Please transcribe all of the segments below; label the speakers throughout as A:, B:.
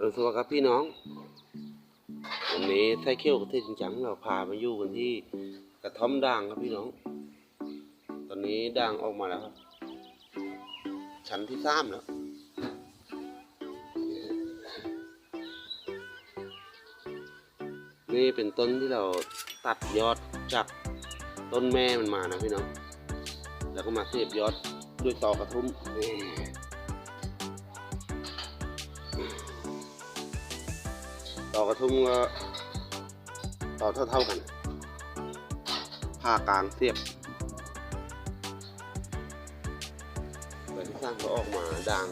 A: เออสวัสดีครับพี่น้อง วันนี้ไส้เขี้ยวกับเทศจริงจังเราพามาอยู่กันที่กระท่อมด่างครับพี่น้อง ตอนนี้ด่างออกมาแล้วครับ ชั้นที่สามแล้วนี่เป็นต้นที่เราตัดยอดจากต้นแม่มันมานะพี่น้อง แล้วก็มาเสียบยอดด้วยตอกระทุ้มนี่ ตอกระทุ้มต่อเท่าๆกันผ่ากลางเสียบเปิดที่สร้างก็ออกมาด่าง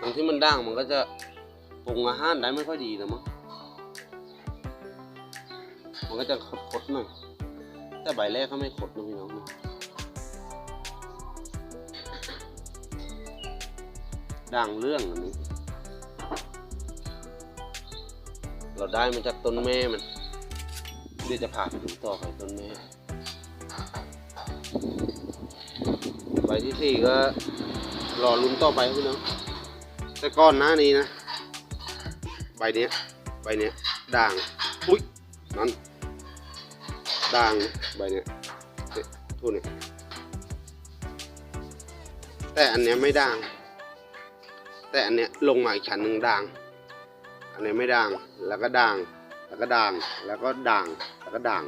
A: ตรงที่มันด่างมันก็จะปรุงอาหารได้ไม่ค่อยดีนะมั้งมันก็จะคดๆหน่อยแต่ใบแรกก็ไม่คดนะพี่น้องนะด่างเรื่องอันนี้ เราได้มาจากต้นแม่มันเดี๋ยวจะพาไปดูต่อไปต้นแม่ใบที่สี่ก็รอลุ้นต่อไปพี่น้องแต่ก้อนหน้านี้นะ ใบเนี้ยใบเนี้ยด่างอุ้ยนั่นด่างใบเนี้ยเนี่ยทุ่นเนี่ยแต่อันเนี้ยไม่ด่าง แต่อันเนี้ยลงมาอีกชั้นหนึ่งด่าง อันนี้ไม่ด่าง แล้วก็ด่าง แล้วก็ด่าง แล้วก็ด่าง แล้วก็ด่าง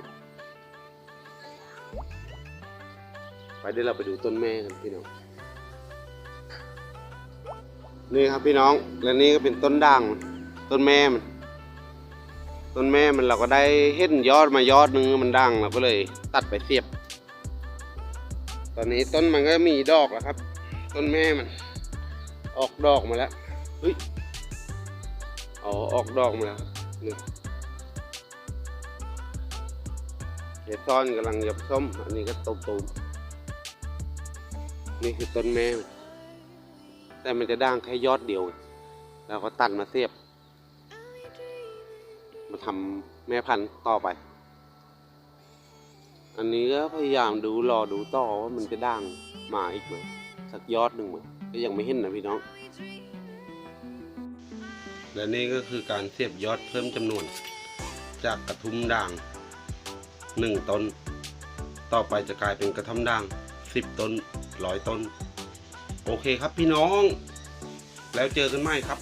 A: ไปเดี๋ยวเราไปดูต้นแม่กันพี่น้อง นี่ครับพี่น้อง และนี่ก็เป็นต้นด่าง ต้นแม่มัน ต้นแม่มันเราก็ได้เห็นยอดมายอดนึงมันดังเราก็เลยตัดไปเสียบ ตอนนี้ต้นมันก็มีดอกแล้วครับ ต้นแม่มัน ออกดอกมาแล้วเฮ้ย อ๋อออกดอกมาแล้วนี่เห็ดซ้อนกำลังยับส้ม อันนี้ก็ตูมตูมนี่คือต้นแม่แต่มันจะด่างแค่ยอดเดียวเราก็ตัดมาเสียบ มาทำแม่พันธุ์ต่อไป อันนี้ก็พยายามดูรอดูต่อว่ามันจะด่างมาอีกไหมสักยอดหนึ่งไหมก็ยังไม่เห็นนะพี่น้อง และนี่ก็คือการเสียบยอดเพิ่มจำนวน จากกระทุ่มด่างหนึ่งต้น ต่อไปจะกลายเป็นกระท่มด่างสิบต้นร้อยต้น โอเคครับพี่น้อง แล้วเจอกันใหม่ครับ